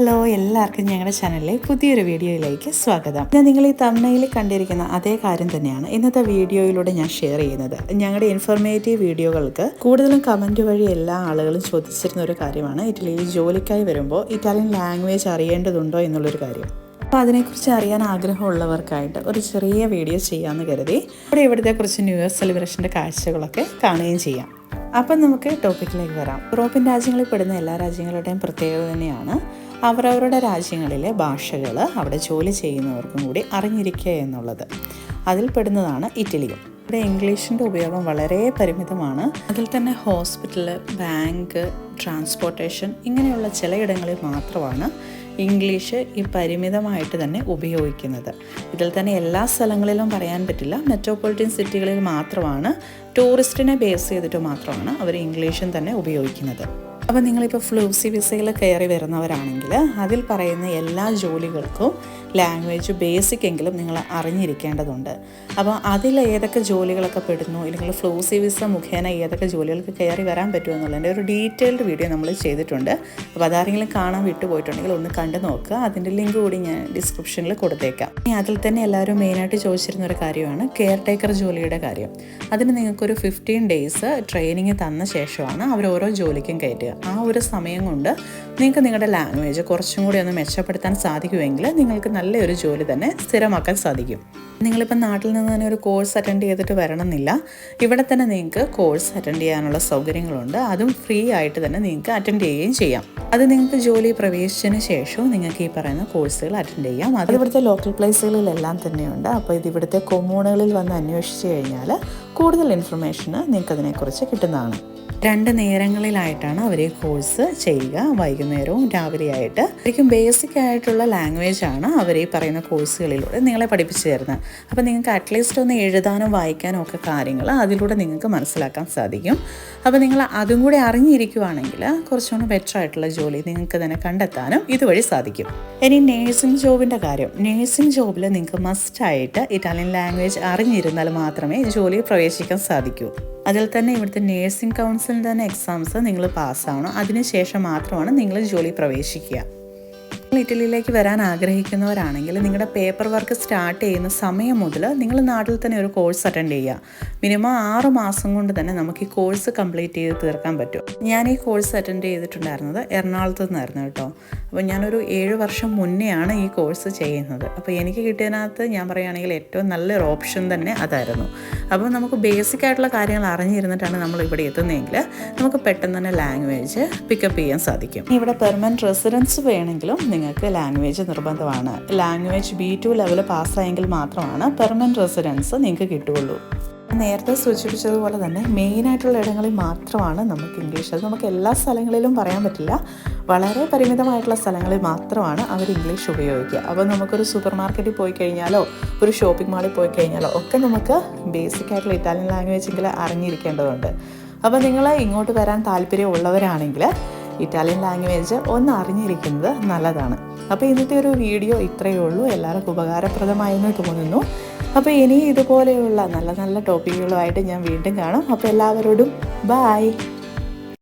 Hello എല്ലാവർക്കും ഞങ്ങളുടെ ചാനലിലെ പുതിയൊരു വീഡിയോയിലേക്ക് സ്വാഗതം. ഞാൻ നിങ്ങൾ ഈ തമ്മയിൽ കണ്ടിരിക്കുന്ന അതേ കാര്യം തന്നെയാണ് ഇന്നത്തെ വീഡിയോയിലൂടെ ഞാൻ ഷെയർ ചെയ്യുന്നത്. ഞങ്ങളുടെ ഇൻഫോർമേറ്റീവ് വീഡിയോകൾക്ക് കൂടുതലും കമന്റ് വഴി എല്ലാ ആളുകളും ചോദിച്ചിരുന്ന ഒരു കാര്യമാണ്. ഇറ്റലിയിൽ ജോലിക്കായി വരുമ്പോൾ ഇറ്റാലിയൻ ലാംഗ്വേജ് അറിയേണ്ടതുണ്ടോ എന്നുള്ളൊരു കാര്യം. അപ്പോൾ അതിനെക്കുറിച്ച് അറിയാൻ ആഗ്രഹമുള്ളവർക്കായിട്ട് ഒരു ചെറിയ വീഡിയോ ചെയ്യാമെന്ന് കരുതി. ഇവിടെ ഇവിടുത്തെ കുറച്ച് ന്യൂ ഇയർ സെലിബ്രേഷന്റെ കാഴ്ചകളൊക്കെ കാണുകയും ചെയ്യാം. അപ്പം നമുക്ക് ടോപ്പിക്കിലേക്ക് വരാം. യൂറോപ്യൻ രാജ്യങ്ങളിൽ പെടുന്ന എല്ലാ രാജ്യങ്ങളുടെയും പ്രത്യേകത തന്നെയാണ് അവരവരുടെ രാജ്യങ്ങളിലെ ഭാഷകൾ അവിടെ ജോലി ചെയ്യുന്നവർക്കും കൂടി അറിഞ്ഞിരിക്കുക എന്നുള്ളത്. അതിൽ പെടുന്നതാണ് ഇറ്റലിയും ഇവിടെ ഇംഗ്ലീഷിന്റെ ഉപയോഗം വളരെ പരിമിതമാണ്. അതിൽ തന്നെ ഹോസ്പിറ്റൽ ബാങ്ക് ട്രാൻസ്പോർട്ടേഷൻ ഇങ്ങനെയുള്ള ചിലയിടങ്ങളിൽ മാത്രമാണ് ഇംഗ്ലീഷ് ഈ പരിമിതമായിട്ട് തന്നെ ഉപയോഗിക്കുന്നത്. ഇതിൽ തന്നെ എല്ലാ സ്ഥലങ്ങളിലും പറയാൻ പറ്റില്ല. മെട്രോപൊളിറ്റൻ സിറ്റികളിൽ മാത്രമാണ് ടൂറിസ്റ്റിനെ ബേസ് ചെയ്തിട്ട് മാത്രമാണ് അവർ ഇംഗ്ലീഷും തന്നെ ഉപയോഗിക്കുന്നത്. അപ്പോൾ നിങ്ങളിപ്പോൾ ഫ്ലൂസി വിസയിൽ കയറി വരുന്നവരാണെങ്കിൽ അതിൽ പറയുന്ന എല്ലാ ജോലികൾക്കും ലാംഗ്വേജ് ബേസിക് എങ്കിലും നിങ്ങൾ അറിഞ്ഞിരിക്കേണ്ടതുണ്ട്. അപ്പോൾ അതിൽ ഏതൊക്കെ ജോലികളൊക്കെ പെടുന്നു അല്ലെങ്കിൽ ഫ്ലൂസി വിസ മുഖേന ഏതൊക്കെ ജോലികൾക്ക് കയറി വരാൻ പറ്റുമോ എന്നുള്ളതിന്റെ ഒരു ഡീറ്റെയിൽഡ് വീഡിയോ നമ്മൾ ചെയ്തിട്ടുണ്ട്. അപ്പോൾ അതാരെങ്കിലും കാണാൻ വിട്ടുപോയിട്ടുണ്ടെങ്കിൽ ഒന്ന് കണ്ടു നോക്കുക. അതിന്റെ ലിങ്ക് കൂടി ഞാൻ ഡിസ്ക്രിപ്ഷനിൽ കൊടുത്തേക്കാം. ഇനി അതിൽ തന്നെ എല്ലാവരും മെയിനായിട്ട് ചോദിച്ചിരുന്ന ഒരു കാര്യമാണ് കെയർ ടേക്കർ ജോലിയുടെ കാര്യം. അതിന് നിങ്ങൾക്കൊരു ഫിഫ്റ്റീൻ ഡേയ്സ് ട്രെയിനിങ് തന്ന ശേഷമാണ് അവർ ഓരോ ജോലിക്കും കയറ്റുക. ആ ഒരു സമയം കൊണ്ട് നിങ്ങൾക്ക് നിങ്ങളുടെ ലാംഗ്വേജ് കുറച്ചും കൂടി ഒന്ന് മെച്ചപ്പെടുത്താൻ സാധിക്കുമെങ്കിൽ നിങ്ങൾക്ക് നല്ലൊരു ജോലി തന്നെ സ്ഥിരമാക്കാൻ സാധിക്കും. നിങ്ങളിപ്പോൾ നാട്ടിൽ നിന്ന് തന്നെ ഒരു കോഴ്സ് അറ്റൻഡ് ചെയ്തിട്ട് വരണമെന്നില്ല. ഇവിടെ തന്നെ നിങ്ങൾക്ക് കോഴ്സ് അറ്റൻഡ് ചെയ്യാനുള്ള സൗകര്യങ്ങളുണ്ട്. അതും ഫ്രീ ആയിട്ട് തന്നെ നിങ്ങൾക്ക് അറ്റൻഡ് ചെയ്യുകയും ചെയ്യാം. അത് നിങ്ങൾക്ക് ജോലി പ്രവേശിച്ചതിന് ശേഷവും നിങ്ങൾക്ക് ഈ പറയുന്ന കോഴ്സുകൾ അറ്റൻഡ് ചെയ്യാം. അത് ഇവിടുത്തെ ലോക്കൽ പ്ലേസുകളിലെല്ലാം തന്നെയുണ്ട്. അപ്പോൾ ഇത് ഇവിടുത്തെ കൊമ്മൂണുകളിൽ വന്ന് അന്വേഷിച്ച് കഴിഞ്ഞാൽ കൂടുതൽ ഇൻഫർമേഷന് നിങ്ങൾക്ക് അതിനെക്കുറിച്ച് കിട്ടുന്നതാണ്. രണ്ട് നേരങ്ങളിലായിട്ടാണ് അവർ കോഴ്സ് ചെയ്യുക. വൈകുന്നേരവും രാവിലെയായിട്ട്. ശരിക്കും ബേസിക് ആയിട്ടുള്ള ലാംഗ്വേജ് ആണ് അവർ ഈ പറയുന്ന കോഴ്സുകളിലൂടെ നിങ്ങളെ പഠിപ്പിച്ചു തരുന്നത്. അപ്പോൾ നിങ്ങൾക്ക് അറ്റ്ലീസ്റ്റ് ഒന്ന് എഴുതാനും വായിക്കാനും ഒക്കെ കാര്യങ്ങൾ അതിലൂടെ നിങ്ങൾക്ക് മനസ്സിലാക്കാൻ സാധിക്കും. അപ്പോൾ നിങ്ങൾ അതും കൂടി അറിഞ്ഞിരിക്കുവാണെങ്കിൽ കുറച്ചുകൂടി ബെറ്റർ ആയിട്ടുള്ള ജോലി നിങ്ങൾക്ക് തന്നെ കണ്ടെത്താനും ഇതുവഴി സാധിക്കും. ഇനി നേഴ്സിംഗ് ജോബിന്റെ കാര്യം. നേഴ്സിംഗ് ജോബിൽ നിങ്ങൾക്ക് മസ്റ്റായിട്ട് ഇറ്റാലിയൻ ലാംഗ്വേജ് അറിഞ്ഞിരുന്നാൽ മാത്രമേ ജോലിയിൽ പ്രവേശിക്കാൻ സാധിക്കൂ. അതിൽ തന്നെ ഇവിടുത്തെ നേഴ്സിംഗ് കൗൺസിലിന്റെ തന്നെ എക്സാംസ് നിങ്ങൾ പാസ്സാവണം അതിനുശേഷം മാത്രമാണ് നിങ്ങൾ ജോലി പ്രവേശിക്കുക. ഇറ്റലിയിലേക്ക് വരാൻ ആഗ്രഹിക്കുന്നവരാണെങ്കിൽ നിങ്ങളുടെ പേപ്പർ വർക്ക് സ്റ്റാർട്ട് ചെയ്യുന്ന സമയം മുതൽ നിങ്ങൾ നാട്ടിൽ തന്നെ ഒരു കോഴ്സ് അറ്റൻഡ് ചെയ്യുക. മിനിമം ആറ് മാസം കൊണ്ട് തന്നെ നമുക്ക് ഈ കോഴ്സ് കംപ്ലീറ്റ് ചെയ്ത് തീർക്കാൻ പറ്റും. ഞാൻ ഈ കോഴ്സ് അറ്റൻഡ് ചെയ്തിട്ടുണ്ടായിരുന്നത് എറണാകുളത്ത് നിന്നായിരുന്നു കേട്ടോ. അപ്പോൾ ഞാനൊരു ഏഴ് വർഷം മുന്നെയാണ് ഈ കോഴ്സ് ചെയ്യുന്നത്. അപ്പോൾ എനിക്ക് കിട്ടിയതിനകത്ത് ഞാൻ പറയുകയാണെങ്കിൽ ഏറ്റവും നല്ലൊരു ഓപ്ഷൻ തന്നെ അതായിരുന്നു. അപ്പോൾ നമുക്ക് ബേസിക് ആയിട്ടുള്ള കാര്യങ്ങൾ അറിഞ്ഞിരുന്നിട്ടാണ് നമ്മൾ ഇവിടെ എത്തുന്നതെങ്കിൽ നമുക്ക് പെട്ടെന്ന് തന്നെ ലാംഗ്വേജ് പിക്കപ്പ് ചെയ്യാൻ സാധിക്കും. ഇവിടെ പെർമനന്റ് റെസിഡൻസ് വേണമെങ്കിലും നിങ്ങൾക്ക് ലാംഗ്വേജ് നിർബന്ധമാണ്. ലാംഗ്വേജ് ബി ടു ലെവൽ പാസ്സായെങ്കിൽ മാത്രമാണ് പെർമനന്റ് റെസിഡൻസ് നിങ്ങൾക്ക് കിട്ടുകയുള്ളൂ. നേരത്തെ സൂചിപ്പിച്ചതുപോലെ തന്നെ മെയിനായിട്ടുള്ള ഇടങ്ങളിൽ മാത്രമാണ് നമുക്ക് ഇംഗ്ലീഷ് അത് നമുക്ക് എല്ലാ സ്ഥലങ്ങളിലും പറയാൻ പറ്റില്ല. വളരെ പരിമിതമായിട്ടുള്ള സ്ഥലങ്ങളിൽ മാത്രമാണ് അവർ ഇംഗ്ലീഷ് ഉപയോഗിക്കുക. അപ്പോൾ നമുക്കൊരു സൂപ്പർ മാർക്കറ്റിൽ പോയി കഴിഞ്ഞാലോ ഒരു ഷോപ്പിംഗ് മാളിൽ പോയി കഴിഞ്ഞാലോ ഒക്കെ നമുക്ക് ബേസിക് ആയിട്ടുള്ള ഇറ്റാലിയൻ ലാംഗ്വേജ് എങ്കിലും അറിഞ്ഞിരിക്കേണ്ടതുണ്ട്. അപ്പോൾ നിങ്ങൾ ഇങ്ങോട്ട് വരാൻ താല്പര്യമുള്ളവരാണെങ്കിൽ ഇറ്റാലിയൻ ലാംഗ്വേജ് ഒന്ന് അറിഞ്ഞിരിക്കുന്നത് നല്ലതാണ്. അപ്പോൾ ഇന്നത്തെ ഒരു വീഡിയോ ഇത്രയേ ഉള്ളൂ. എല്ലാവർക്കും ഉപകാരപ്രദമായെന്ന് തോന്നുന്നു. അപ്പോൾ ഇനി ഇതുപോലെയുള്ള നല്ല നല്ല ടോപ്പിക്കുകളുമായിട്ട് ഞാൻ വീണ്ടും കാണാം. അപ്പോൾ എല്ലാവരോടും ബായ്